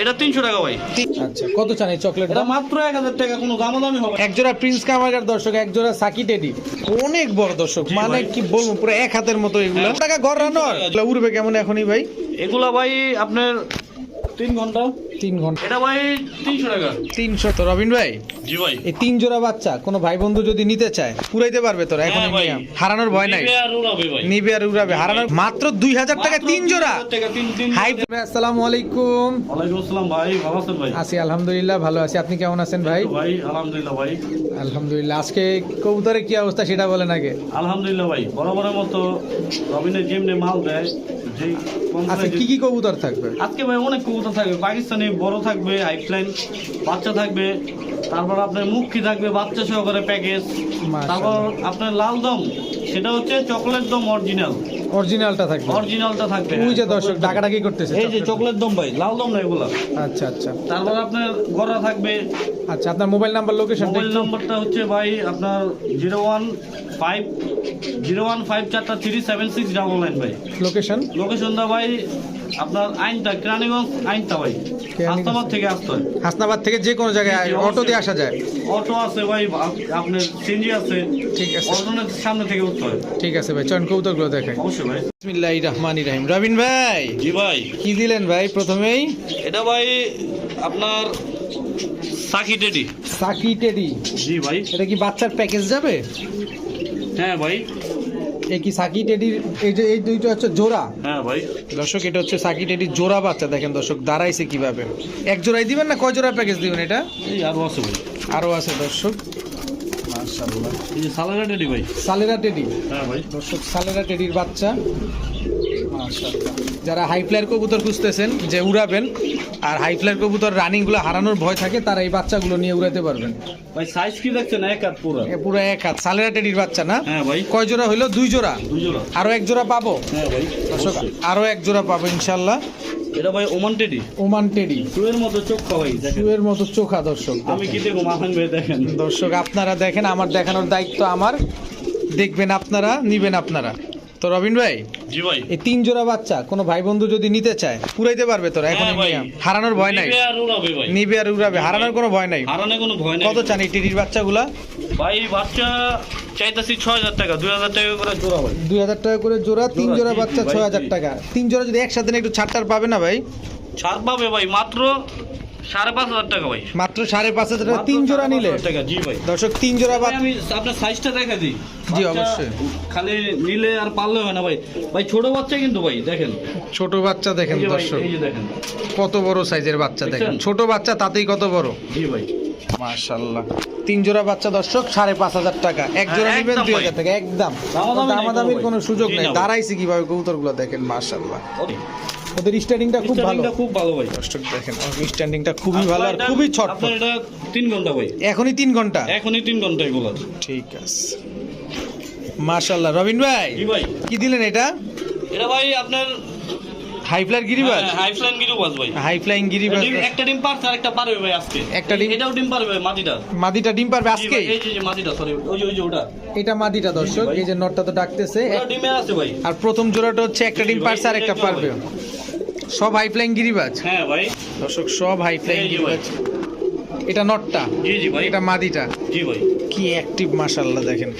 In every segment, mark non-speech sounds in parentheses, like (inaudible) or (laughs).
এটা তিনশো টাকা ভাই। আচ্ছা কত চান এই চকলেট এটা মাত্র এক হাজার টাকা কোনো দামাদামি হবে না। একজোড়া প্রিন্স কামাগার দর্শক একজোড়া সাকি টেডি অনেক বড় দর্শক মানে কি বলব পুরো এক হাতের মতো এগুলো। হ্যাঁ। টাকা ঘর এগুলো উড়বে কেমন এখনই ভাই? এগুলা ভাই আপনার তিন ঘণ্টা। তিন ঘণ্টা। এটা ভাই তিনশো টাকা। তিনশো তো রবিন ভাই? জি ভাই। এই তিন জোড়া বাচ্চা কোনো ভাই বন্ধু যদি নিতে চায় পুরাইতে পারবে তোরা এখন হ্যাঁ হারানোর ভয় নাই। নিবে আর উড়াবে ভাই। নিবে আর উড়াবে। হারানোর মাত্র দুই হাজার টাকা তিন জোড়া। মাত্র 2000 টাকা তিন তিন হাই আসসালামু আলাইকুম। ওয়ালাইকুম আসসালাম ভাই ভালো আছেন ভাই? আছি আলহামদুলিল্লাহ ভালো আছি। আপনি কেমন আছেন ভাই? ভাই আলহামদুলিল্লাহ ভাই। আলহামদুলিল্লাহ। আজকে কবুতরের কি অবস্থা সেটা বলেন আগে। আলহামদুলিল্লাহ ভাই বরাবরের মতো রবিনের যেমনি মাল দেয় আচ্ছা কি কি কবুতর থাকবে? আজকে ভাই অনেক কবুতর থাকবে পাকিস্তানি বড় থাকবে হাইফ্লাইন বাচ্চা থাকবে তারপর আপনার মুখি থাকবে বাচ্চা সহকারে প্যাকেজ তারপর আপনার লাল দম সেটা হচ্ছে চকলেট দম অরিজিনাল অরিজিনালটা থাকবে। অরিজিনালটা থাকবে ওই যে দর্শক ডাকাডাকি করতেছে এই যে চকলেট দম। ভাই লাল দম না এগুলা? আচ্ছা আচ্ছা। তারপর আপনার গড়া থাকবে। আচ্ছা আপনার মোবাইল নাম্বার লোকেশন মোবাইল নম্বরটা হচ্ছে ভাই আপনার zero one five zero one five চারটা three seven six double nine ভাই লোকেশন লোকেশনটা ভাই আপনার আইনটা কেরানীগঞ্জ আইনটা ভাই। আস্তাবাদ থেকে আসতে হয়। হাসনাবাদ থেকে যে কোনো জায়গায় অটো দিয়ে আসা যায়। অটো আছে ভাই আপনার সিএনজি আছে। ঠিক আছে। অটোনের সামনে থেকে উঠতে হয়। ঠিক আছে ভাই চয়ন কবুতরগুলো দেখাই। অবশ্যই ভাই। বিসমিল্লাহির রহমানির রহিম। রবিন ভাই! জি ভাই। কি দিলেন ভাই প্রথমেই? এটা ভাই আপনার সাকি টেডি। সাকি টেডি। জি ভাই। এটা কি বাচ্চার প্যাকেজ যাবে? হ্যাঁ ভাই। এই কি সাকি টেডির এই যে এই দুইটা হচ্ছে জোড়া? হ্যাঁ ভাই। দর্শক এটা হচ্ছে সাকি টেডির জোড়া বাচ্চা দেখেন দর্শক দাঁড়াইছে কীভাবে? এক জোড়াই দিবেন না কয় জোড়া প্যাকেজ দিবেন এটা? আরও আছে ভাই। আরও আছে দর্শক। মাশাআল্লাহ। এই যে টেডি ভাই। সালেরা টেডি। হ্যাঁ ভাই। দর্শক সালেরা টেডির বাচ্চা। যারা হাই ফ্লায়ার কবুতর খুঁজতেছেন যে উড়াবেন আর হাই ফ্লায়ার কবুতর রানিংগুলো হারানোর ভয় থাকে তারা এই বাচ্চাগুলো নিয়ে উড়াতে পারবেন। ভাই সাইজ কি দেখছেন? এক হাত পুরো। এ পুরো এক হাত। সালেরা টেডির বাচ্চা না? হ্যাঁ ভাই। কয় জোড়া হইল? দুই জোড়া? দুই জোড়া। আরও এক জোড়া পাবো? হ্যাঁ ভাই। দর্শক আরও এক জোড়া পাবো ইনশাল্লাহ। এটা ভাই ওমান টেডি। Oman teddy. শুয়ের মতো চোখ দেখেন। শুয়ের মতো চোখা দর্শক। আমি কি দেখো মাহান ভাই দেখেন। দর্শক আপনারা দেখেন আমার দেখানোর দায়িত্ব আমার। দেখবেন আপনারা নিবেন আপনারা। তো রবিন ভাই জি ভাই। এই তিন জোড়া বাচ্চা কোনো ভাই বন্ধু যদি নিতে চায় পুরাইতে পারবে তোরা এখন হ্যাঁ হারানোর ভয় নাই। নিবে আর উড়াবে হারানোর কোনো ভয় নাই। হারানে কোনো ভয় নেই। কত চান এই টিটির বাচ্চাগুলা? ভাই বাচ্চা চাইতাছি ছয় হাজার টাকা। দুই হাজার টাকা করে জোড়া ভাই। দুই হাজার টাকা করে জোড়া তিন জোড়া, বাচ্চা ছয় হাজার টাকা। তিন জোড়া যদি একসাথে একটু ছাড়টার পাবে না ভাই? ছাড় পাবে ভাই মাত্র সাড়ে পাঁচ হাজার টাকা ভাই। মাত্র সাড়ে পাঁচ হাজার টাকা তিন জোড়া নিলে? টাকা জি ভাই। দর্শক তিন জোড়া ভাই, আমি আপনার সাইজটা দেখা দিই। জি, অবশ্যই। খালি নিলে আর পারলে হয় না ভাই। ভাই ছোট বাচ্চা কিন্তু ভাই দেখেন। ছোট বাচ্চা দর্শক। কত বড় সাইজের বাচ্চা দেখেন। ছোট বাচ্চা তাতেই কত বড়? জি ভাই। মাশাল্লাহ তিন জোড়া বাচ্চা দর্শক সাড়ে পাঁচ হাজার টাকা। এক জোড়া হ্যাঁ, নিবেন একদম দুই হাজার টাকা একদম। দামাদামির কোনো সুযোগ নেই। দাঁড়াইছে কীভাবে কবুতরগুলো দেখেন মাশাল্লাহ ওকে। ওদের স্টার্টিংটা খুব ভালো। খুব ভালো ভাই। দেখেন স্ট্যান্ডিংটা খুবই ভালো আর খুবই এটা- ছটফট ঘণ্টা ভাই। এখনই তিন ঘণ্টা? এখনই ঘণ্টা এগুলো ঠিক আছে। রবিন ভাই ভাই। কি দিলেন এটা? এটা ভাই আপনার হাই ফ্লায়ার গিরিবাজ? হাই ফ্লাইন গিরুবাজ ভাই। হাই ফ্লাইং গিরিবাজ একটা ডিম পারছে আর একটা পারবে ভাই আজকে। একটা ডিম- এটাও ডিম পারবে মাটিটা। মাদিটা ডিম পারবে আজকে এই যে মাটিটা সরি ওই যে ওই যে ওটা। এটা মাদিটা দর্শক এই যে নটটা তো ডাকতেছে। এক- আছে ভাই। আর প্রথম জোড়াটা হচ্ছে একটা ডিম ভাই, পারছে আর একটা পারবে। সব হাই ফ্লাইং গিরিবাজ? হ্যাঁ ভাই। দর্শক সব হাই ফ্লাইং। গিরিবাজ। এটা নটটা? জি জি ভাই। এটা মাদিটা? জি ভাই। কি অ্যাক্টিভ মাশাল্লাহ দেখেন।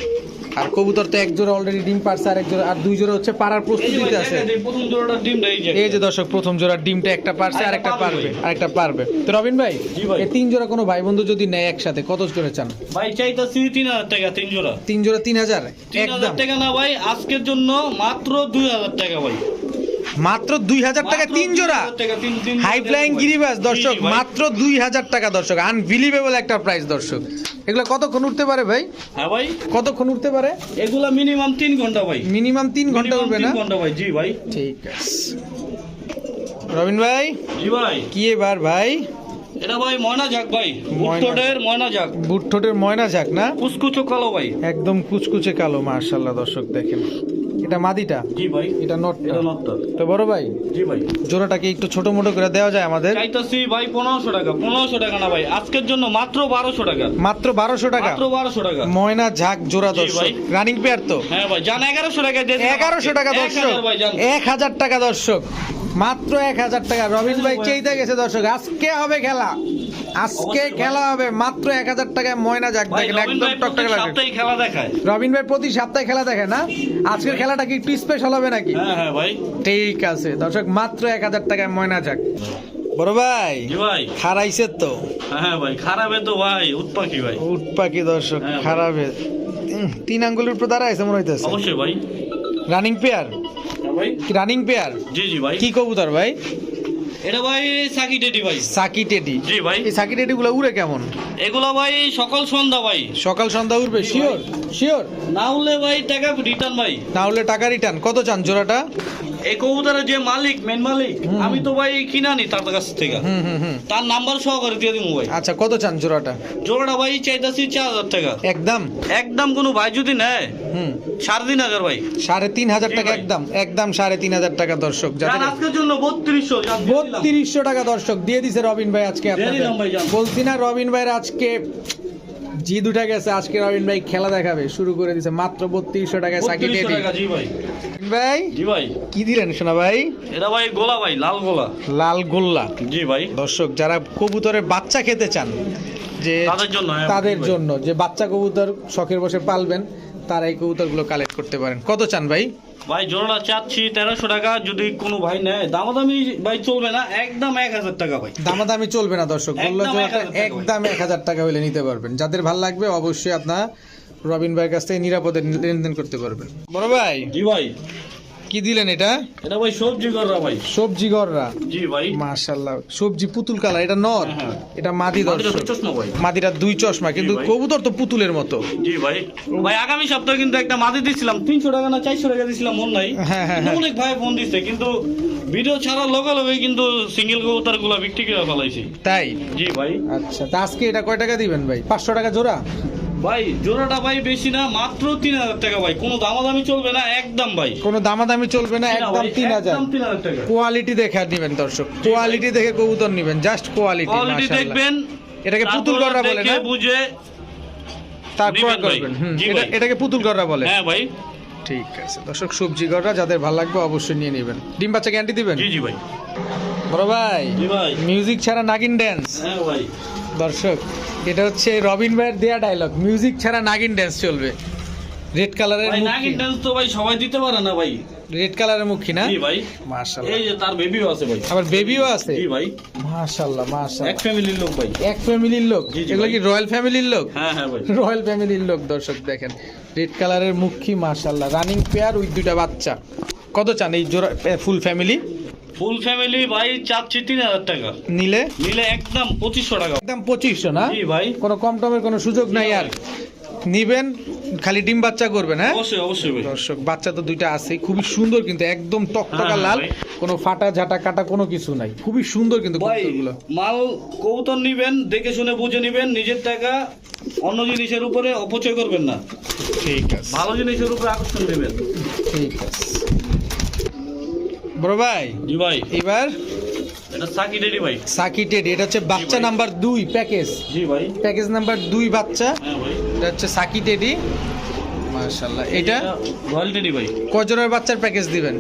আর কবুতর তো এক জোড়া অলরেডি ডিম পারছে আর এক জোড়া আর দুই জোড়া হচ্ছে প্রস্তুতিতে আছে। এই প্রথম জোড়াটা ডিমটা এই যে। এই যে দর্শক প্রথম জোড়ার ডিমটা একটা পারছে আর একটা আরেকটা পারবে। আর একটা পারবে। তো রবিন ভাই। এই তিন জোড়া কোনো ভাই বন্ধু যদি নেয় একসাথে কত করে চান? ভাই চাইতাছি তিন হাজার টাকা তিন জোড়া। তিন জোড়া তিন হাজার? তিন হাজার একদম। টাকা না ভাই আজকের জন্য মাত্র দুই হাজার টাকা ভাই। মাত্র দুই হাজার টাকা তিন জোড়া। 2000 টাকা, তিন- তিন হাই ফ্লাইং জি, দর্শক মাত্র দুই হাজার টাকা দর্শক। আনবিলিভেবল একটা প্রাইস দর্শক। এগুলো কতক্ষণ উঠতে পারে ভাই? হ্যাঁ ভাই। কতক্ষণ উঠতে পারে? এগুলা মিনিমাম তিন ঘণ্টা ভাই। মিনিমাম তিন ঘণ্টা উঠবে না? ঘণ্টা ভাই জি ভাই। ঠিক আছে। রবিন ভাই? জি ভাই। কি এবার ভাই? এটা ভাই ময়না যাক ভাই। ময়না। ময়না যাক বুট ময়না যাক না? কুচকুচো কালো ভাই। একদম কুচকুচে কালো মার্শাল্লাহ দর্শক দেখেন। এটা মাদিটা? জি ভাই। এটা নটটা? এটা নটটা। তো বড় ভাই জি ভাই। জোড়াটাকে একটু ছোট মোটো করে দেওয়া যায় আমাদের? চাইতাছি ভাই পনেরোশো টাকা পনেরোশো টাকা না ভাই আজকের জন্য মাত্র বারোশো টাকা। মাত্র বারোশো টাকা? মাত্র বারোশো টাকা। ময়না ঝাঁক জোড়া দর্শক ভাই। রানিং পেয়ার তো? হ্যাঁ ভাই জান এগারোশো টাকা দিয়ে দিলাম এগারোশো আজকে। টাকা এক দর্শক হাজার ভাই জান এক হাজার টাকা দর্শক মাত্র এক হাজার টাকা। রবিন ভাই। চেইতে গেছে দর্শক আজকে হবে খেলা। আজকে খেলা হবে মাত্র এক হাজার টাকায় ময়না যাক দেখেন একদম টকটকে লাগে খেলা দেখায়। রবিন ভাই প্রতি সপ্তাহে খেলা দেখে না? আজকের খেলাটা কি একটু স্পেশাল হবে নাকি? হ্যাঁ হ্যাঁ ভাই। ঠিক আছে দর্শক মাত্র এক হাজার টাকায় ময়না যাক। বড় ভাই ভাই। খারাইছে তো। হ্যাঁ ভাই খারাপে তো ভাই উৎপাকি ভাই। উট পাখি দর্শক হ্যাঁ, খারাপে। তিন আঙ্গুলের উপর দাঁড়াইছে মনে হইতেছে। অবশ্যই ভাই। রানিং পেয়ার হ্যাঁ ভাই। রানিং পেয়ার জি জি ভাই। কি কবুতর ভাই? এটা ভাই সাকি টেডি ভাই। সাকি টেডি। জি ভাই। এই সাকি টেডি গুলো উড়ে কেমন? এগুলো ভাই সকাল সন্ধ্যা ভাই। সকাল সন্ধ্যা উঠবে শিওর শিওর না হলে ভাই টাকা রিটার্ন ভাই। না হলে টাকা রিটার্ন কত চান জোড়াটা? এই কবুতরের যে মালিক মেন মালিক আমি তো ভাই কিনা নি তার কাছ থেকে। তার নাম্বার সহকারে দিয়ে দিব ভাই। আচ্ছা কত চান জোড়াটা? জোড়াটা ভাই চাইতাছি চার হাজার টাকা। একদম? একদম কোনো ভাই যদি নেয় সাড়ে তিন হাজার ভাই। সাড়ে তিন হাজার টাকা একদম একদম সাড়ে তিন হাজার টাকা দর্শক আজকের জন্য বত্রিশশো বত্রিশশো টাকা দর্শক দিয়ে দিছে রবিন ভাই আজকে আপনাদের। বলছি না রবিন ভাইয়ের আজকে জি দুটা গেছে। আজকে রবিন ভাই খেলা দেখাবে। শুরু করে দিছে মাত্র বত্রিশশো টাকায় সাকি টাকা জি ভাই। ভাই জি ভাই। কি দিলেন শোনা ভাই? এটা ভাই গোলা ভাই লাল গোলা। লাল গোল্লা। জি ভাই। দর্শক যারা কবুতরের বাচ্চা খেতে চান যে তাদের জন্য, হ্যাঁ, তাদের জন্য যে বাচ্চা কবুতর শখের বসে পালবেন তারা এই কবুতরগুলো কালেক্ট করতে পারেন। কত চান ভাই? ভাই জোড়াটা চাচ্ছি তেরোশো টাকা যদি কোনো ভাই নেয়। দামাদামি ভাই চলবে না একদম এক হাজার টাকা ভাই। দামাদামি চলবে না দর্শক। একদম গোল্লা জোড়াটা 1000 টাকা ভাই। একদম এক হাজার টাকা হলে নিতে পারবেন। যাদের ভালো লাগবে অবশ্যই আপনার রবিন ভাইয়ের কাছ থেকে নিরাপদে লেনদেন করতে পারবেন। বড় ভাই। জি ভাই। কি দিলেন এটা? এটা ভাই সবজি কররা ভাই। সবজি গররা। জি ভাই। মাশাল্লাহ। সবজি পুতুল কালার এটা নর? হ্যাঁ, হ্যাঁ। এটা মাদি দর্শক। ভাই। মাদিরা দুই চশমা কিন্তু কবুতর তো পুতুলের মতো। জি ভাই। ভাই আগামী সপ্তাহে কিন্তু একটা মাদি দিছিলাম তিনশো টাকা না চারশো টাকা দিছিলাম মন নাই। হ্যাঁ। অনেক ভাই ফোন দিচ্ছে কিন্তু ভিডিও ছাড়ার লগে লগে কিন্তু সিঙ্গেল কবুতরগুলা বিক্রি করে ফেলাইছি। তাই? জি ভাই। আচ্ছা তা আজকে এটা কয় টাকা দিবেন ভাই? পাঁচশো টাকা জোড়া? ভাই জোড়াটা ভাই বেশি না মাত্র তিন হাজার টাকা ভাই। কোনো দামাদামি চলবে না একদম ভাই। কোনো দামাদামি চলবে না একদম তিন হাজার। কোয়ালিটি দেখে নিবেন দর্শক কোয়ালিটি দেখে কবুতর নিবেন জাস্ট কোয়ালিটি কোয়ালিটি দেখবেন এটাকে পুতুল গড়রা বলে না? বুঝে তারপর নিবেন করবেন। এটাকে পুতুল গড়রা বলে। হ্যাঁ ভাই। ঠিক আছে দর্শক সবজি গড়রা যাদের ভালো লাগবে অবশ্যই নিয়ে নেবেন। ডিম বাচ্চা গ্যারান্টি দিবেন? জি জি ভাই। বড় ভাই জি ভাই। মিউজিক ছাড়া নাগিন ড্যান্স হ্যাঁ ভাই। দর্শক এটা হচ্ছে রবিন ভাইয়ের দেয়া ডায়লগ মিউজিক ছাড়া নাগিন ড্যান্স চলবে। রেড কালারের নাগিন ড্যান্স তো ভাই সবাই দিতে পারে না ভাই। রেড কালারের মুখী না? জি ভাই। মাশাআল্লাহ। এই যে তার বেবিও আছে ভাই। আবার বেবিও আছে? জি ভাই। মাশাআল্লাহ এক ফ্যামিলির লোক ভাই। এক ফ্যামিলির লোক? এগুলো কি রয়্যাল ফ্যামিলির লোক? হ্যাঁ হ্যাঁ ভাই। রয়্যাল ফ্যামিলির লোক দর্শক দেখেন। রেড কালারের মুখী মাশাআল্লাহ। রানিং পেয়ার উইথ দুইটা বাচ্চা। কত চান এই জোড়া ফুল ফ্যামিলি ফুল ফ্যামিলি ভাই চাচ্ছি তিন হাজার টাকা। নিলে? নিলে একদম পঁচিশশো টাকা। একদম পঁচিশশো না? জি ভাই। কোনো কম টমের কোনো সুযোগ নাই আর। নিবেন খালি ডিম বাচ্চা করবেন হ্যাঁ? অবশ্যই অবশ্যই ভাই। দর্শক বাচ্চা তো দুইটা আছে খুবই সুন্দর কিন্তু একদম টকটকা হ্যাঁ, লাল। কোনো ফাটা ঝাটা কাটা কোনো কিছু নাই। খুবই সুন্দর কিন্তু কবুতরগুলো। মাল কবুতর নিবেন দেখে শুনে বুঝে নিবেন নিজের টাকা অন্য জিনিসের উপরে অপচয় করবেন না। ঠিক আছে। ভালো জিনিসের উপরে আকর্ষণ দেবেন। ঠিক আছে। বড় ভাই? জি ভাই। এবার? এটা সাকি রেডি ভাই। সাকি টেডি এটা হচ্ছে বাচ্চা নাম্বার প্যাকেজ। জি ভাই। প্যাকেজ নাম্বার বাচ্চা। হ্যাঁ ভাই। এটা হচ্ছে সাকি টেডি এটা? রয়্যাল টেডি ভাই। কজনের বাচ্চার প্যাকেজ দিবেন?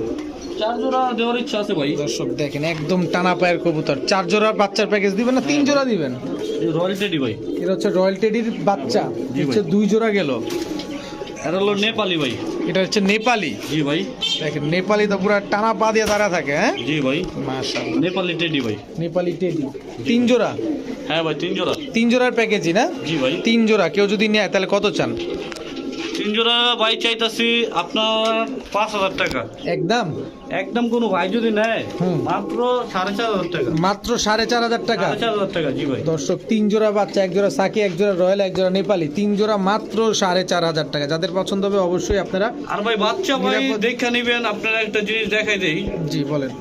চার জোড়া দেওয়ার ইচ্ছা আছে ভাই। দর্শক দেখেন একদম টানা পায়ের কবুতর। চার জোড়ার বাচ্চার প্যাকেজ দিবেন না তিন জোড়া দিবেন? রয়্যাল টেডি ভাই। এটা হচ্ছে রয়্যাল টেডির বাচ্চা। হচ্ছে দুই জোড়া গেল। এটা হলো নেপালি ভাই। এটা হচ্ছে নেপালি। জি ভাই। দেখেন নেপালি তো পুরো টানা পা দিয়ে দাঁড়া থাকে হ্যাঁ? জি ভাই। মাশাআল্লাহ। নেপালি টেডি ভাই। নেপালি টেডি। তিন জোড়া? হ্যাঁ ভাই তিন জোড়া। তিন জোড়ার প্যাকেজই না? জি ভাই। তিন জোড়া কেউ যদি নেয় তাহলে কত চান? তিন জোড়া ভাই চাইতাছি আপনার পাঁচ হাজার টাকা। একদম? একদম কোনো ভাই যদি নেয়। মাত্র সাড়ে চার হাজার টাকা। মাত্র সাড়ে চার হাজার টাকা? চার হাজার টাকা জি ভাই। দর্শক তিন জোড়া বাচ্চা এক জোড়া সাকি এক জোড়া রয়্যাল এক জোড়া নেপালি তিন জোড়া মাত্র সাড়ে চার হাজার টাকা। যাদের পছন্দ হবে অবশ্যই আপনারা আর ভাই বাচ্চা ভাই দেখা নিবেন আপনারা একটা জিনিস দেখাই দেই। জি বলেন।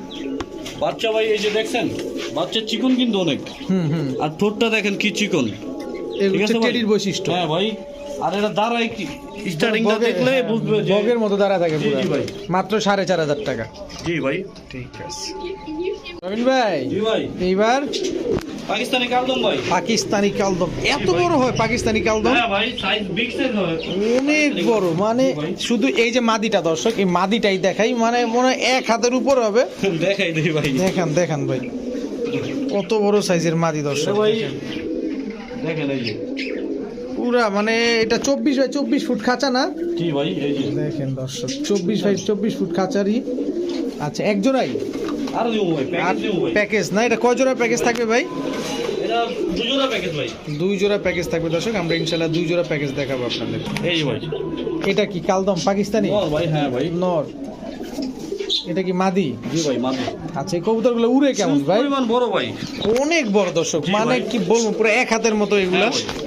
বাচ্চা ভাই এই যে দেখছেন বাচ্চা চিকন কিন্তু অনেক। হুম হুম। আর ঠোঁটটা দেখেন কি চিকন? টেডির বৈশিষ্ট্য। হ্যাঁ ভাই। আর এটা দাঁড়ায় কি? স্টার্টিংটা দেখলে বুঝবে যে বগের মতো দাঁড়া থাকে জি, পুরো। জি ভাই। মাত্র সাড়ে চার হাজার টাকা। জি ভাই। ঠিক আছে। রবিন ভাই জি ভাই। এইবার পাকিস্তানি কালদম ভাই। পাকিস্তানি কালদম। এত বড় হয় পাকিস্তানি কালদম? হ্যাঁ ভাই সাইজ বিগ সাইজ হয়। অনেক বড় মানে শুধু এই যে মাদিটা দর্শক এই মাদিটাই দেখাই মানে মনে হয় এক হাতের উপর হবে। দেখাই দেই ভাই। দেখান দেখান ভাই। কত বড় সাইজের মাদি দর্শক ভাই দেখেন। দেখেন এই যে। পুরা মানে এটা চব্বিশ বাই চব্বিশ ফুট খাঁচা না? ভাই দেখেন দর্শক চব্বিশ বাই চব্বিশ ফুট খাঁচারই। আচ্ছা এক জোড়াই? আর প্যাকেজ না? এটা কয় জোড়া প্যাকেজ থাকবে ভাই? দুই জোড়া প্যাকেজ থাকবে দর্শক আমরা ইনশাল্লাহ দুই জোড়া প্যাকেজ দেখাবো আপনাদের। এই ভাই। এটা কি কালদম পাকিস্তানি? ভাই হ্যাঁ ভাই। নর। এটা কি মাদি? জি ভাই মাদি। আচ্ছা এই কবুতরগুলো উড়ে কেমন ভাই? পরিমাণ বড় ভাই। অনেক বড় দর্শক মানে কি বলব পুরো এক হাতের মতো এগুলা। হ্যাঁ ভাই।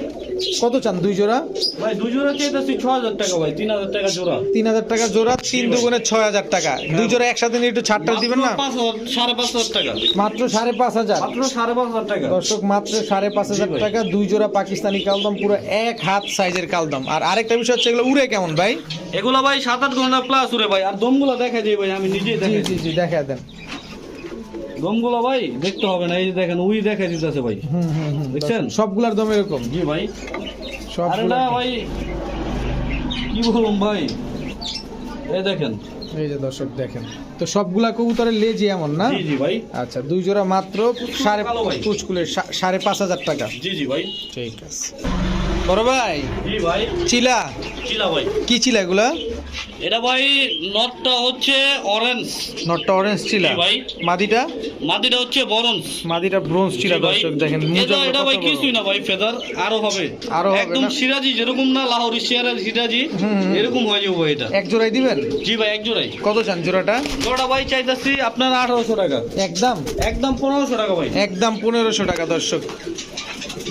কত চান দুই জোড়া? ভাই দুই জোড়া চাইতেছি ছ হাজার টাকা ভাই তিন হাজার টাকা জোড়া। তিন হাজার টাকা জোড়া তিন দুগুণে ছয় হাজার টাকা। দুই জোড়া একসাথে নিয়ে একটু ছাড়টা দিবেন না? সাড়ে পাঁচ হাজার টাকা। মাত্র সাড়ে পাঁচ হাজার? মাত্র সাড়ে পাঁচ হাজার টাকা। দর্শক মাত্র সাড়ে পাঁচ হাজার। টাকা দুই জোড়া পাকিস্তানি কালদম পুরো এক হাত সাইজের কালদম। আর আরেকটা বিষয় হচ্ছে এগুলো উড়ে কেমন ভাই? এগুলা ভাই সাত আট ঘণ্টা প্লাস উড়ে ভাই। আর দমগুলো দেখা যায় ভাই আমি নিজেই দেখে দেখা দেন। দমগুলো ভাই দেখতে হবে না এই যে দেখেন উই দেখা দিতেছে ভাই। দেখছেন? সবগুলার দম এরকম। জি ভাই। আর সবগুলা এটা ভাই কি বলুন ভাই? এই দেখেন। এই যে দর্শক দেখেন। তো সবগুলা কবুতরের লেজি এমন না? জি জি ভাই। আচ্ছা দুই জোড়া মাত্র সাড়ে কালো সা- সাড়ে পাঁচ হাজার টাকা। জি জি ভাই। ঠিক আছে। বড় ভাই জি ভাই। চিলা? চিলা ভাই। কি চিলা এগুলা? এটা ভাই নটটা হচ্ছে অরেঞ্জ নটটা অরেঞ্জ চিলা ভাই। মাদিটা মাটিটা হচ্ছে বরঞ্জ মাদিটা ব্রোঞ্জ চিলা দর্শক দেখেন এটা এটা ভাই কিছুই না ভাই ফেদার আরও হবে। আরও একদম? সিরাজি যেরকম না লাহোরি সিরাজি সিরাজি। এরকম হয়ে যাব এটা। এক জোড়াই দিবেন? জি ভাই এক জোড়াই। কত চান জোড়াটা? জোড়া ভাই চাইতেছি আপনার আঠারোশো টাকা। একদম? একদম পনেরোশো টাকা ভাই। একদম পনেরোশো টাকা দর্শক।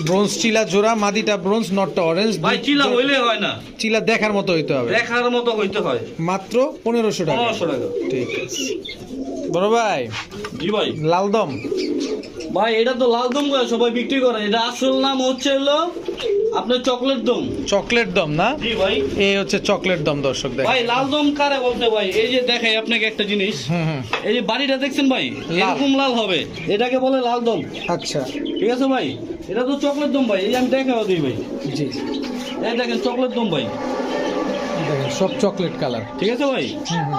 ব্রোঞ্জ চিলা জোড়া মাদিটা ব্রোঞ্জ নটটা অরেঞ্জ ভাই চিলা হইলে হয় না। চিলা দেখার মতো হইতে হবে। দেখার মতো হইতে হয়। মাত্র পনেরোশো টাকা। পনেরোশো টাকা। ঠিক আছে। বড় ভাই জি ভাই। লালদম। ভাই এটা তো লাল দম করে সবাই বিক্রি করে। এটা আসল নাম হচ্ছে হলো আপনার চকলেট দম। চকলেট দম না? জি ভাই। এই হচ্ছে চকলেট দম দর্শক দেখ ভাই লাল দম কারে বলতে ভাই? এই যে দেখাই আপনাকে একটা জিনিস। এই যে বাড়িটা দেখছেন ভাই। এরকম লাল হবে। এটাকে বলে লাল দম। আচ্ছা। ঠিক আছে ভাই? এটা তো চকলেট দম ভাই। এই আমি দেখাও দিই ভাই। জি। এই দেখেন চকলেট দম ভাই। সব চকলেট কালার। ঠিক আছে ভাই।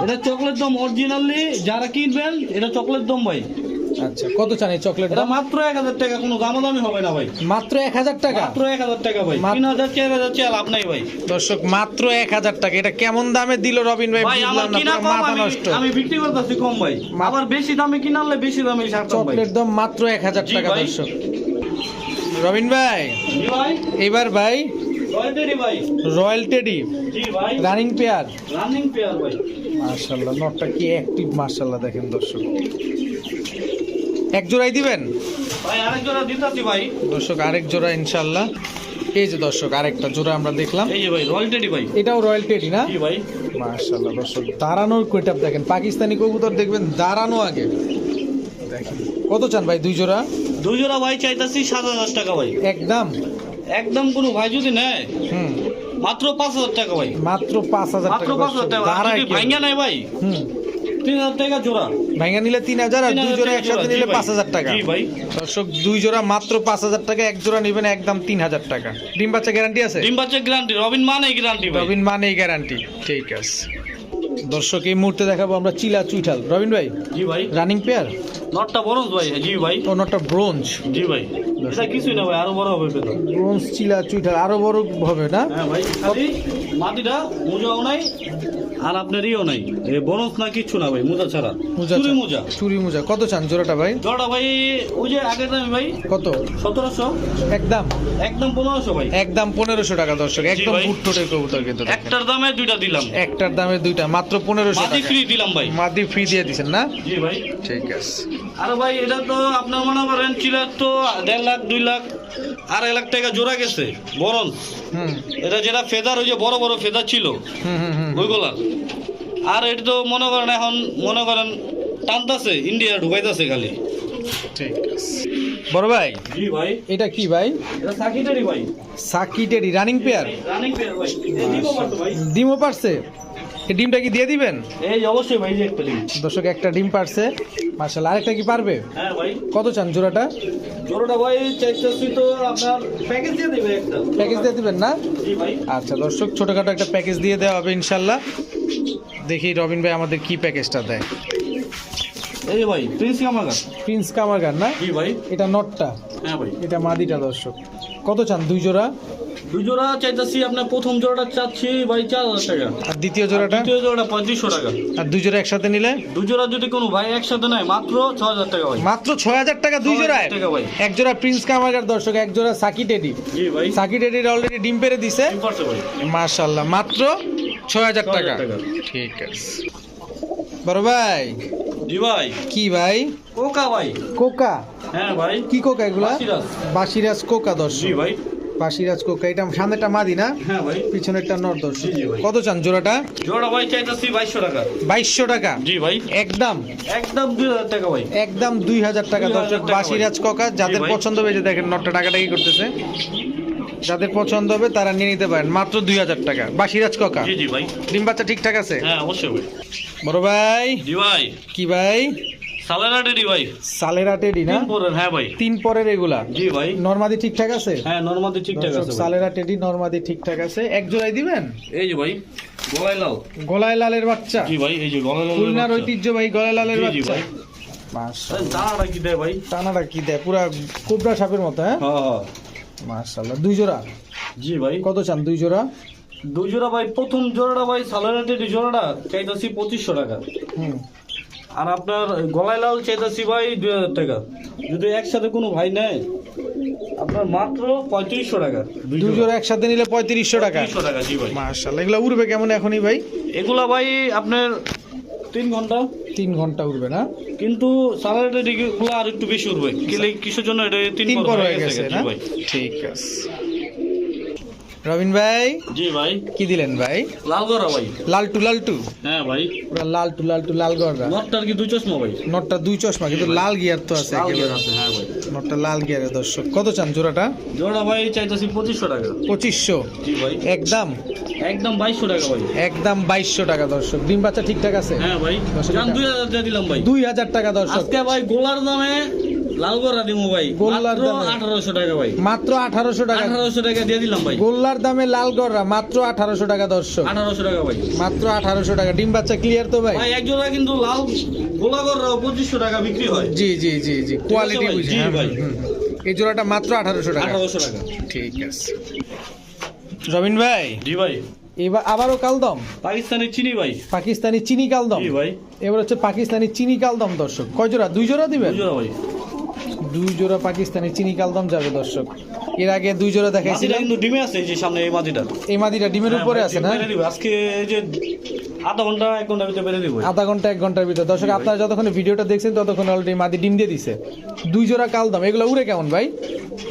এটা চকলেট দম অরিজিনালি যারা কিনবেন এটা চকলেট দম ভাই। আচ্ছা কত চান এই চকলেট এটা মাত্র এক হাজার টাকা কোনো দামাদামি হবে না ভাই। মাত্র টাকা? মাত্র ভাই। লাভ নাই ভাই। দর্শক মাত্র এক হাজার টাকা। এটা কেমন দামে দিল রবিন ভাই? ভাই আমার কিনা কম আমি নষ্ট। বিক্রি করতেছি কম ভাই। আবার বেশি দামে কিনালে বেশি দামে ছাড়তাম ভাই চকলেট দাম মাত্র এক হাজার জি টাকা ভাই। দর্শক। রবিন ভাই এবার ভাই। Royal teddy running pair running pair ভাই। মার্শাল্লাহ নটটা কি অ্যাক্টিভ মার্শাল্লাহ দেখেন দর্শক। এক জোড়াই দিবেন? ভাই আরেক জোড়া ভাই। দর্শক আরেক জোড়া ইনশাল্লাহ এই যে দর্শক আরেকটা জোড়া আমরা দেখলাম। ভাই ভাই। এটাও রয়্যাল টেডি না? ভাই। মার্শাল্লাহ দর্শক দাঁড়ানোর কোয়েটাপ দেখেন। পাকিস্তানি কবুতর দেখবেন দাঁড়ানো আগে। দেখেন কত চান ভাই দুই জোড়া? দুই জোড়া ভাই চাইতাছি সাত হাজার টাকা ভাই। একদম? একদম কোনো ভাই যদি নেয় হুম। মাত্র পাঁচ হাজার টাকা ভাই। মাত্র পাঁচ হাজার মাত্র টাকা পাঁচ হাজার টাকা। ভাই হুম। তিন হাজার টাকা জোড়া। ভাঙ্গা নিলে তিন হাজার আর দুই জোড়া একসাথে নিলে পাঁচ হাজার টাকা। ভাই। দর্শক দুই জোড়া মাত্র পাঁচ হাজার টাকা এক জোড়া নেবেন একদম তিন হাজার টাকা। ডিম বাচ্চা গ্যারান্টি আছে? ডিম বাচ্চা গ্যারান্টি রবিন মানে গ্যারান্টি রবিন মানেই গ্যারান্টি ঠিক আছে। দর্শক এই মুহূর্তে দেখাবো আমরা চিলা চুইঠাল। রবিন ভাই জি ভাই। রানিং পেয়ার নটটা বরঞ্জ ভাই জি ভাই। ও নটটা ব্রোঞ্জ জি ভাই। এটা কিছুই না ভাই আরও বড় হবে পেতো ব্রোঞ্জ চিলা চুইঠাল আরও বড় হবে না? হ্যাঁ ভাই খালি মাটিটা মোজাও নাই আর আপনার ইও নাই। এ বরঞ্জ না কিচ্ছু না ভাই মোজা ছাড়া। চুরি মোজা। চুরি মোজা। কত চান জোড়াটা ভাই? জোড়া ভাই ওই যে আগের দামে ভাই কত? সতেরোশো। একদম। একদম পনেরোশো ভাই। একদম পনেরোশো টাকা দর্শক। একদম। বুটটোটের কবুতর কিন্তু একটার দামে দুইটা দিলাম। একটার দামে দুইটা মাত্র পনেরোশো টাকা। ফ্রি দিলাম ভাই। মাদি ফ্রি দিয়ে দিচ্ছেন না? জি ভাই। ঠিক আছে। আর ভাই এটা তো আপনার মনে করেন চিলার তো দেড় লাখ দুই লাখ। আড়াই লাখ টাকা জোড়া গেছে হুম। এটা যেটা ফেদার ওই যে বড় বড় ফেদার ছিল হুম হুম হুম ওইগুলা। আর এটা তো মনে করেন এখন মনে করেন টানতাছে ইন্ডিয়া ঢুকাইতাছে খালি। ঠিক বড় ভাই জি ভাই। এটা কি ভাই? এটা সাকিটারি ভাই। সাকিটেরি রানিং পেয়ার রানিং পেয়ার ভাই। এই দিবো ভাই। ডিমও পারছে? ডিমটা কি দিয়ে দিবেন? এই অবশ্যই ভাই যে একটা দিন দর্শক একটা ডিম পারছে। মার্শাল্লাহ আরেকটা কি পারবে? হ্যাঁ ভাই। কত চান জোড়াটা? জোড়াটা ভাই চাইতেছি তো আপনার প্যাকেজ দিয়ে দিবে একটা। প্যাকেজ দিয়ে দিবেন না? জি ভাই। আচ্ছা দর্শক ছোটখাটো একটা প্যাকেজ দিয়ে দেওয়া হবে ইনশাল্লাহ দেখি রবিন ভাই আমাদের কি প্যাকেজটা দেয়। এই ভাই প্রিন্স কামাগা প্রিন্স কামারগান না? জি ভাই। এটা নটটা। হ্যাঁ ভাই। এটা মাদিটা দর্শক। কত চান? দুই জোড়া? দুই জোড়া চাইতেছি আপনার প্রথম জোড়াটা চাচ্ছি ভাই চার হাজার টাকা। আর দ্বিতীয় জোড়াটা? দ্বিতীয় জোড়াটা পঁয়ত্রিশশো টাকা। আর দুই জোড়া একসাথে নিলে? দুই জোড়া যদি কোনো ভাই একসাথে নেয় মাত্র ছ হাজার টাকা ভাই। মাত্র ছয় হাজার টাকা দুই 6,000 জোড়ায়? টাকা ভাই। এক জোড়া প্রিন্স কামারগার দর্শক এক জোড়া সাকি টেডি ভাই। সাকি টেডির অলরেডি ডিম পেরে দিছে। মার্শাল্লাহ মাত্র ছয় হাজার টাকা। ঠিক আছে। বড় ভাই। জি ভাই। কি ভাই? কোকা ভাই। কোকা? হ্যাঁ ভাই। কি কোকা এগুলা? বাসিরাজ। কোকা জি দর্শক ভাই। বাসিরাজ কোকা এটা সামনেটা মাদি না? হ্যাঁ পিছনেরটা নর দর্শক। কত চান জোড়াটা? জোড়া ভাই চাইতেছি বাইশশো টাকা। বাইশশো টাকা? জি ভাই। একদম? একদম দুই হাজার টাকা ভাই। একদম দুই হাজার টাকা 2000 দর্শক বাসিরাজ কোকা যাদের পছন্দ হয়েছে দেখেন নটটা টাকাটা কি করতেছে? যাদের পছন্দ হবে তারা নিয়ে নিতে পারেন মাত্র দুই হাজার টাকা। বাসিরাজ কোকা? জি জি ভাই। ডিম বাচ্চা ঠিকঠাক আছে? হ্যাঁ অবশ্যই বড় ভাই। জি ভাই। কি ভাই? সালানা ভাই। সালেরা টেডি না? তিন পরের হ্যাঁ ভাই। তিন পরের এগুলা? জি ভাই। নর্মাদি ঠিকঠাক আছে? হ্যাঁ নর্মাদি ঠিকঠাক আছে ভাই। সালেরা টেডি নর্মাদি ঠিকঠাক আছে। এক জোড়াই দিবেন? এই যে ভাই গলায় লাল গলায় লালের বাচ্চা। জি ভাই এই যে গলায় লাল খুলনার ঐতিহ্যবাহী গলায় লালের বাচ্চা। ভাই। মাশাআল্লাহ। কি দেয় ভাই? টানাটা কি দেয়? পুরা কোবরা সাপের মতো হ্যাঁ? হ্যাঁ হ্যাঁ। মাশাআল্লাহ। দুই জোড়া? জি ভাই। কত চান দুই জোড়া? দুই জোড়া ভাই প্রথম জোড়াটা ভাই সালানা রেডি জোড়াটা চাইতেছি পঁচিশশো টাকা। হুম। আর আপনার গলায় লাল চাইতেছি ভাই দুই হাজার টাকা। যদি একসাথে কোনো ভাই নেয় আপনার মাত্র পঁয়ত্রিশশো টাকা। দুই জোড়া। একসাথে নিলে পঁয়ত্রিশশো টাকা। টাকা জি ভাই। মাশাআল্লাহ এগুলো উড়বে কেমন এখনই ভাই? এগুলা ভাই আপনার তিন ঘণ্টা। তিন ঘণ্টা উড়বে না? কিন্তু গুলো আর একটু বেশি উঠবে কিলে কিসের জন্য এটা তিন পর হয়ে গেছে না? ভাই। ঠিক আছে। রবিন ভাই? জি ভাই। কি দিলেন ভাই? লাল গড়া ভাই। লালটু লালটু? হ্যাঁ ভাই। পুরা লালটু লালটু লাল গড়রা নটটার কি দুই চশমা ভাই? নটটা দুই চশমা কিন্তু লাল গিয়ার তো আছে লাল একেবারে। গিয়ার আছে হ্যাঁ ভাই। নটটা লাল গিয়ারের দর্শক। কত চান জোড়াটা? জোড়া ভাই চাইতেছি পঁচিশশো টাকা। পঁচিশশো? জি ভাই। একদম? একদম বাইশশো টাকা ভাই। একদম বাইশশো টাকা দর্শক। ডিম বাচ্চা ঠিকঠাক আছে? হ্যাঁ ভাই। জান টাকা। দুই হাজার দিয়ে দিলাম ভাই। দুই হাজার টাকা দর্শক। আজকে ভাই গোলার দামে লাল দিমু ভাই গোল্লার দামে? আঠারোশো টাকা ভাই। মাত্র আঠারোশো টাকা। আঠারোশো টাকা দিয়ে দিলাম ভাই। গোল্লার দামে লাল মাত্র আঠারোশো টাকা দর্শক। আঠারোশো টাকা ভাই। মাত্র আঠারোশো টাকা। ডিম বাচ্চা ক্লিয়ার তো ভাই? ভাই এক কিন্তু লাল গোলা গড়া টাকা বিক্রি হয়। জি জি জি জি। কোয়ালিটি ভাই? বুঝে জি ভাই। হুম, হুম। এই জোড়াটা মাত্র আঠারোশো টাকা। আঠারোশো টাকা। ঠিক আছে। রবিন ভাই। জি ভাই। এবার আবারও কালদম? পাকিস্তানি চিনি ভাই। পাকিস্তানি চিনি কালদম? জি ভাই। এবার হচ্ছে পাকিস্তানি চিনি কালদম দর্শক। কয় জোড়া? দুই জোড়া দিবেন? ভাই। দুই জোড়া পাকিস্তানি চিনি কালদম যাবে দর্শক। এর আগে দুই জোড়া দেখাইছিলাম। কিন্তু ডিমে আছে এই যে সামনে এই মাটিটা। এই মাদিটা ডিমের হ্যাঁ, উপরে আছে না? আজকে এই যে আধা ঘণ্টা এক ঘণ্টার ভিতরে বেড়ে দিব। আধা ঘণ্টা এক ঘণ্টার ভিতরে। দর্শক আপনারা যতক্ষণ ভিডিওটা দেখছেন ততক্ষণ অলরেডি মাদি ডিম দিয়ে দিছে। দুই জোড়া কালদম এগুলো উড়ে কেমন ভাই?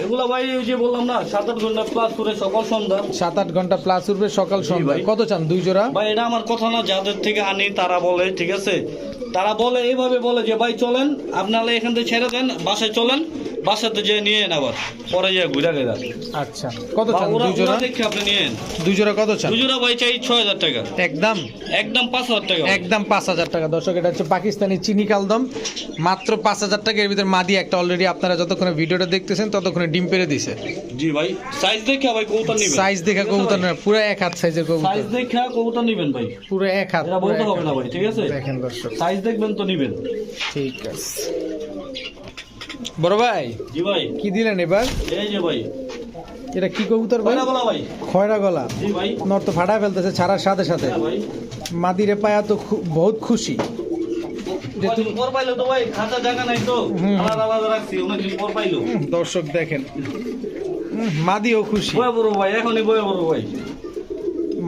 এগুলা ভাই ওই যে বললাম না সাত আট ঘণ্টা প্লাস করে সকাল সন্ধ্যা। সাত আট ঘণ্টা প্লাস উঠবে সকাল সন্ধ্যা। কত চান দুই জোড়া? ভাই এটা আমার কথা না যাদের থেকে আনি তারা বলে ঠিক আছে? তারা বলে এইভাবে বলে যে ভাই চলেন আপনারা এখান থেকে ছেড়ে দেন বাসে চলেন। বাসাতে যেয়ে নিয়ে নেন আবার পরে যেয়ে ঘুরে গেলা আচ্ছা কত চান? দুই জোড়া দেখে আপনি নিয়ে দুই জোড়া কত চান? ভাই চাই ছয় হাজার টাকা। একদম? একদম পাঁচ হাজার টাকা একদম পাঁচ হাজার টাকা। দর্শক এটা হচ্ছে পাকিস্তানি চিনি কালদম। মাত্র পাঁচ হাজার টাকা। এর ভিতরে মাদি একটা অলরেডি আপনারা যতক্ষণে ভিডিওটা দেখতেছেন ততক্ষণে ডিম পেরে দিছে। জি ভাই সাইজ দেখে ভাই কবুতর নিবেন। সাইজ দেখা কবুতর না পুরো এক হাত সাইজের সাইজ কবুতর। দেখে কবুতর নিবেন ভাই। পুরো এক হাত এটা বলতে হবে না ভাই ঠিক আছে? দেখেন দর্শক। সাইজ দেখবেন তো নিবেন। ঠিক আছে। বড় ভাই? জি ভাই। কি দিলেন এবার? এই যে ভাই। এটা কি কবুতর ভাই? বলা ভাই। খয়রা গলা। জি ভাই। নর তো ফাটা ফেলতেছে ছাড়ার সাথে সাথে। হ্যাঁ মাদিরে পায়া তো বহুত খুশি। দর্শক দেখেন। মাদিও খুশি। ভাই এখনই বড় ভাই।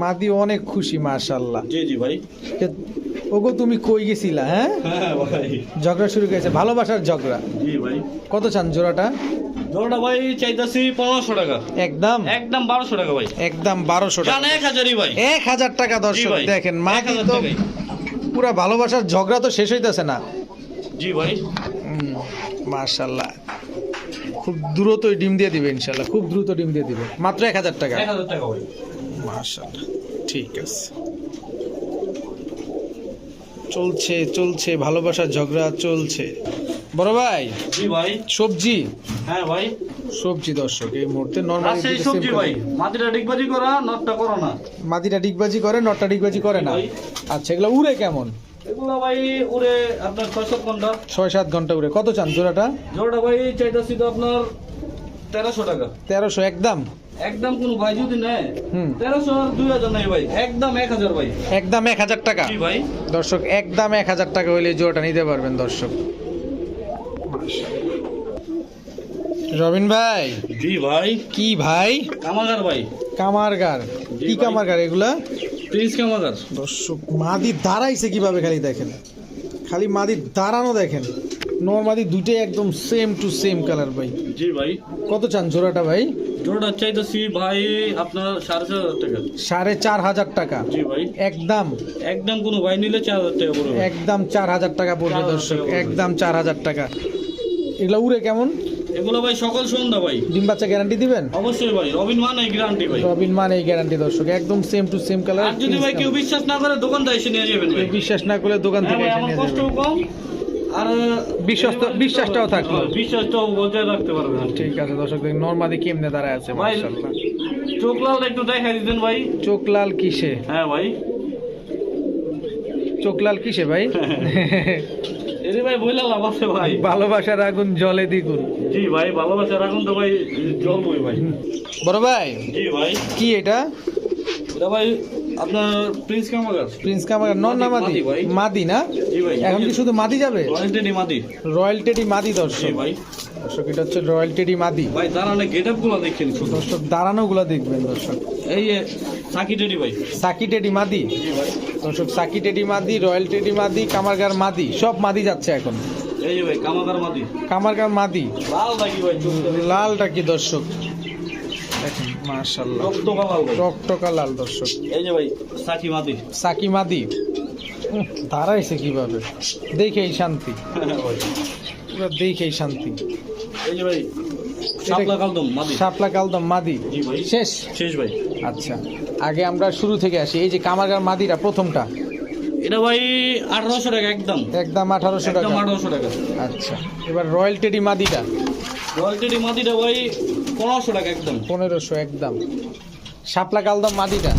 মাদি অনেক খুশি মাশাল্লাহ জি জি ভাই। ওগো তুমি কই গেছিলা হ্যাঁ? হ্যাঁ ঝগড়া শুরু করেছে ভালোবাসার ঝগড়া। জি ভাই। কত চান জোড়াটা? জোড়াটা ভাই চাইতাছি পনেরোশো টাকা। একদম? একদম বারোশো টাকা ভাই। একদম বারোশো টাকা। এক হাজারই ভাই। এক হাজার টাকা দর্শক দেখেন এক মাদি হাজার তো টাকাই। পুরা ভালোবাসার ঝগড়া তো শেষ হইতেছে না। জি ভাই। উম, মাশাল্লাহ। খুব দ্রুতই ডিম দিয়ে দিবে ইনশাল্লাহ। খুব দ্রুত ডিম দিয়ে দিবে। মাত্র এক হাজার টাকা। মাশাল্লাহ। ঠিক আছে। চলছে চলছে ভালোবাসার ঝগড়া চলছে। বড় ভাই জি ভাই। সবজি? হ্যাঁ ভাই। সবজি দর্শক এই মুহূর্তে সবজি ভাই। মাটিটা ডিগবাজি করা নটটা করো না। মাদিটা ডিগবাজি করে নটটা ডিগবাজি করে না। আচ্ছা এগুলো উড়ে কেমন? এগুলো ভাই উড়ে আপনার ছয়শো ঘণ্টা। ছয় সাত ঘণ্টা উড়ে। কত চান জোড়াটা? জোড়াটা ভাই চাইতেছি তো আপনার তেরোশো টাকা। তেরোশো একদম? একদম কোন ভাই যদি নেয় তেরোশো দুই হাজার নাই ভাই একদম এক হাজার ভাই। একদম এক হাজার টাকা। ভাই? দর্শক একদম এক হাজার টাকা হইলে জোড়াটা নিতে পারবেন দর্শক। রবিন ভাই জি ভাই। কি ভাই? কামাগার ভাই। কামারগার। কি কামারগার এগুলা? প্রিন্স কামাগার দর্শক মাদি দাঁড়াইছে কীভাবে খালি দেখেন? খালি মাদি দাঁড়ানো দেখেন। নর মাদি দুইটাই একদম সেম টু সেম কালার ভাই। জি ভাই। কত চান জোড়াটা ভাই? চাইতেছি ভাই আপনার সাড়ে চার হাজার টাকা। সাড়ে চার হাজার টাকা? জি ভাই। একদম? একদম কোনো ভাই নিলে চার হাজার টাকা পড়বে। একদম চার হাজার টাকা পড়বে দর্শক। একদম চার হাজার টাকা। এগুলা উড়ে কেমন? এগুলো ভাই সকাল সন্ধ্যা ভাই। ডিম বাচ্চা গ্যারান্টি দিবেন? অবশ্যই ভাই। রবিন মান গ্যারান্টি ভাই। রবিন মান এই গ্যারান্টি দর্শক। একদম সেম টু সেম কালার আর যদি ভাই কেউ বিশ্বাস না করে দোকানটা এসে নিয়ে যাবেন ভাই। বিশ্বাস না করলে দোকান হ্যাঁ থেকে এসে কষ্ট কম। আর বিশ্বাসটাও থাকল। হ্যাঁ, বিশ্বাসটাও বজায় রাখতে পারবেন ঠিক আছে দর্শক নর্মাদি কেমনে দাঁড়ায় আছে মাশাআল্লাহ। চোখ লাল একটু দেখাই দিতেন ভাই। চোখ লাল কিসে? হ্যাঁ ভাই। চোখ লাল কিসে ভাই? (laughs) এরে ভাই বইলা লাভ আছে ভাই। ভালোবাসার আগুন জলে দ্বিগুণ। জি ভাই ভালোবাসা রাখুন তো ভাই। বড় ভাই জি ভাই। কি এটা? এটা ভাই আপনার প্রিন্স কামাগার? প্রিন্স নন না মাদি? মাদি না? এখন কি শুধু মাদি যাবে? মাদি। রয়্যাল টেডি মাদি দর্শক। ভাই। দর্শক এটা হচ্ছে রয়্যাল টেডি মাদি। ভাই দাঁড়ানে গুলো দর্শক দাঁড়ানো গুলা দেখবেন দর্শক। এই যে সাকি টেডি ভাই। সাকি টেডি মাদি। দর্শক সাকি টেডি মাদি রয়্যাল টেডি মাদি কামারগার মাদি সব মাদি যাচ্ছে এখন। এই যে ভাই কামাগার মাদি। কামারগার মাদি। লাল লাগি ভাই লালটা কি দর্শক? দেখেন। ভাই। টকটকা লাল দর্শক। এই যে ভাই সাকি মাদি। সাকি মাদি। দাঁড়াইছে কীভাবে? দেখেই শান্তি। দেখেই শান্তি। এই যে ভাই শাপলা কালদম মাদি। শেষ? শেষ ভাই। আচ্ছা আগে আমরা শুরু থেকে আসি। এই যে কামারগার মাদিরা প্রথমটা। এটা ভাই আঠারোশো টাকা একদম। একদম আঠারোশো টাকা। আঠারোশো টাকা। আচ্ছা এবার রয়্যাল টেডি মাদিটা। রয়্যালটি মাদিটা ভাই পনেরোশো টাকা একদম। পনেরোশো একদম। শাপলা কালদম মাদিটা?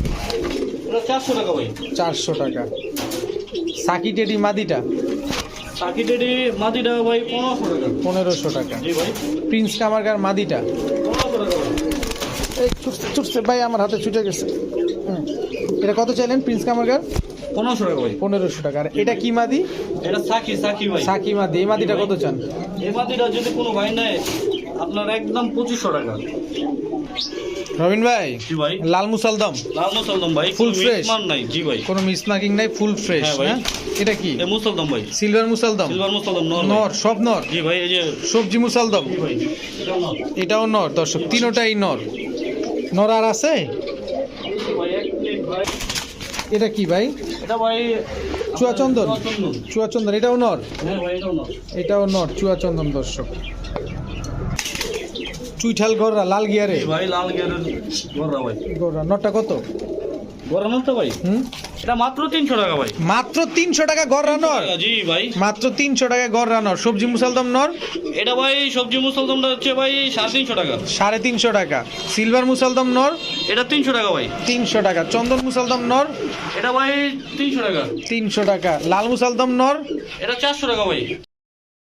চারশো টাকা ভাই। চারশো টাকা। সাকি টেডি মাদিটা? সাকি টেডি মাদিটা ভাই পনেরোশো টাকা। পনেরোশো টাকা। প্রিন্স কামারগার মাদিটা? ছুটছে ভাই আমার হাতে ছুটে গেছে। এটা কত চাইলেন প্রিন্স কামারগার? পনেরোশো টাকা ভাই। পনেরোশো টাকা। আর এটা কি মাদি? এটা সাকি সাকি ভাই। সাকি মাদি। এই মাদিটা কত চান? এই মাদিটা যদি কোনো ভাই নেয় আপনার একদম পঁচিশশো টাকা। রবিন ভাই জি ভাই। লাল মুসালদম লাল মুসলদম ভাই কোনো fresh? মান নাই জি ভাই। কোনো মিস মার্কিং নাই ফুল ফ্রেশ হ্যাঁ হ্যাঁ? এটা কি? এ মুসলদম ভাই। সিলভার মুসালদম সিলভার মুসলদম নর নর সব নর? জি ভাই এই যে সবজি মুসালদম জি ভাই এটাও নর। দর্শক তিনোটাই নর। নর আর আছে? এটা কি ভাই? এটা ভাই চুয়াচন্দন? চুয়াচন্দন। চুয়াচন্দন এটাও নর? হ্যাঁ ভাই এটাও নর। এটাও নর চুয়াচন্দন দর্শক। চুইঠাল গররা লাল গিয়ারে? ভাই লাল গেরের গররা ভাই। গররা নরটা কত? গররা নর তো ভাই? হুম? এটা মাত্র তিনশো টাকা ভাই। মাত্র তিনশো টাকা গররা নর? জি ভাই। মাত্র তিনশো টাকা গররা নর। সবজি মুসালদম নর? এটা ভাই সবজি মুসলদমটা হচ্ছে ভাই সাড়ে তিনশো টাকা। সাড়ে তিনশো টাকা। সিলভার মুসালদম নর? এটা তিনশো টাকা ভাই। তিনশো টাকা। চন্দন মুসালদম নর? এটা ভাই তিনশো টাকা। তিনশো টাকা। লাল মুসালদম নর? এটা চারশো টাকা ভাই।